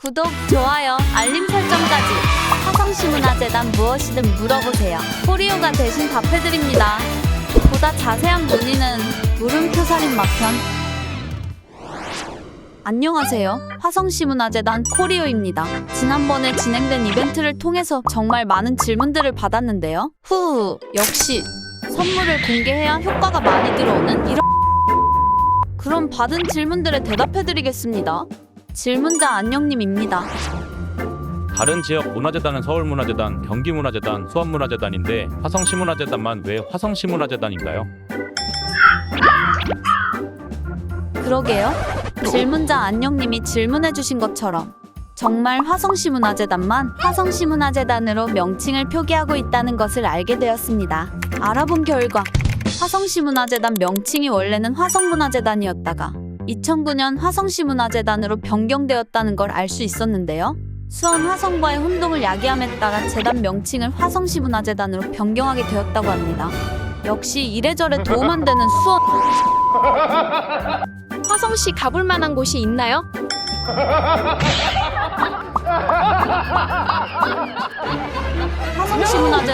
구독, 좋아요, 알림 설정까지 화성시문화재단 무엇이든 물어보세요. 코리오가 대신 답해드립니다. 보다 자세한 문의는 물음표 살인 막편 안녕하세요. 화성시문화재단 코리오입니다. 지난번에 진행된 이벤트를 통해서 정말 많은 질문들을 받았는데요. 후, 역시 선물을 공개해야 효과가 많이 들어오는 이런 그럼 받은 질문들에 대답해드리겠습니다. 질문자 안녕님입니다. 다른 지역 문화재단은 서울문화재단, 경기문화재단, 수원문화재단인데 화성시문화재단만 왜 화성시문화재단인가요? 그러게요. 질문자 안녕님이 질문해주신 것처럼 정말 화성시문화재단만 화성시문화재단으로 명칭을 표기하고 있다는 것을 알게 되었습니다. 알아본 결과 화성시문화재단 명칭이 원래는 화성문화재단이었다가 2009년 화성시 문화재단으로 변경되었다는 걸 알 수 있었는데요. 수원 화성과의 혼동을 야기함에 따라 재단 명칭을 화성시 문화재단으로 변경하게 되었다고 합니다. 역시 이래저래 도움 안 되는 수원 화성시 가볼 만한 곳이 있나요?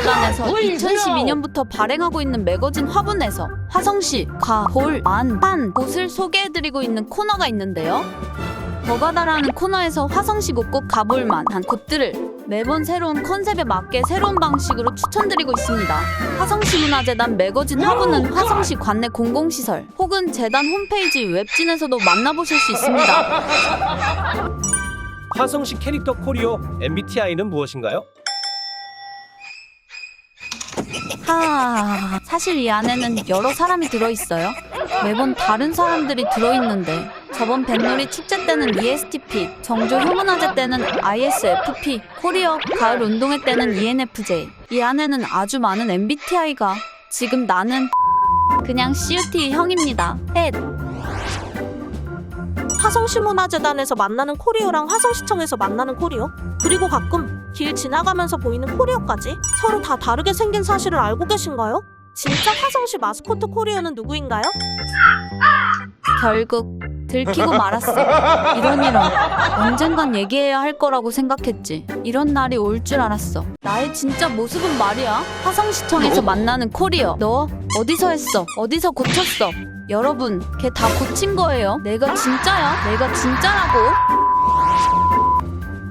화성시문화재단에서 2012년부터 발행하고 있는 매거진 화분에서 화성시, 가, 볼, 만, 한 곳을 소개해드리고 있는 코너가 있는데요. 버가다라는 코너에서 화성시 곳곳 가볼만 한 곳들을 매번 새로운 컨셉에 맞게 새로운 방식으로 추천드리고 있습니다. 화성시 문화재단 매거진 화분은 화성시 관내 공공시설 혹은 재단 홈페이지 웹진에서도 만나보실 수 있습니다. 화성시 캐릭터 코리오 MBTI는 무엇인가요? 하, 사실 이 안에는 여러 사람이 들어있어요. 매번 다른 사람들이 들어있는데 저번 뱃놀이 축제 때는 ESTP, 정조 효문화제 때는 ISFP, 코리어 가을 운동회 때는 ENFJ. 이 안에는 아주 많은 MBTI가 지금 나는 그냥 CUT 형입니다. 헷. 화성시문화재단에서 만나는 코리오랑 화성시청에서 만나는 코리오 그리고 가끔 길 지나가면서 보이는 코리오까지 서로 다 다르게 생긴 사실을 알고 계신가요? 진짜 화성시 마스코트 코리오는 누구인가요? 결국 들키고 말았어. 이런 이런 언젠간 얘기해야 할 거라고 생각했지. 이런 날이 올 줄 알았어. 나의 진짜 모습은 말이야. 화성시청에서 만나는 코리어. 너 어디서 했어? 어디서 고쳤어? 여러분, 걔 다 고친 거예요. 내가 진짜야. 내가 진짜라고.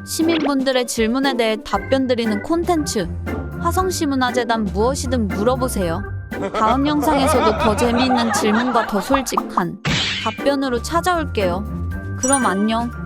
시민분들의 질문에 대해 답변 드리는 콘텐츠. 화성시문화재단 무엇이든 물어보세요. 다음 영상에서도 더 재미있는 질문과 더 솔직한 답변으로 찾아올게요. 그럼 안녕.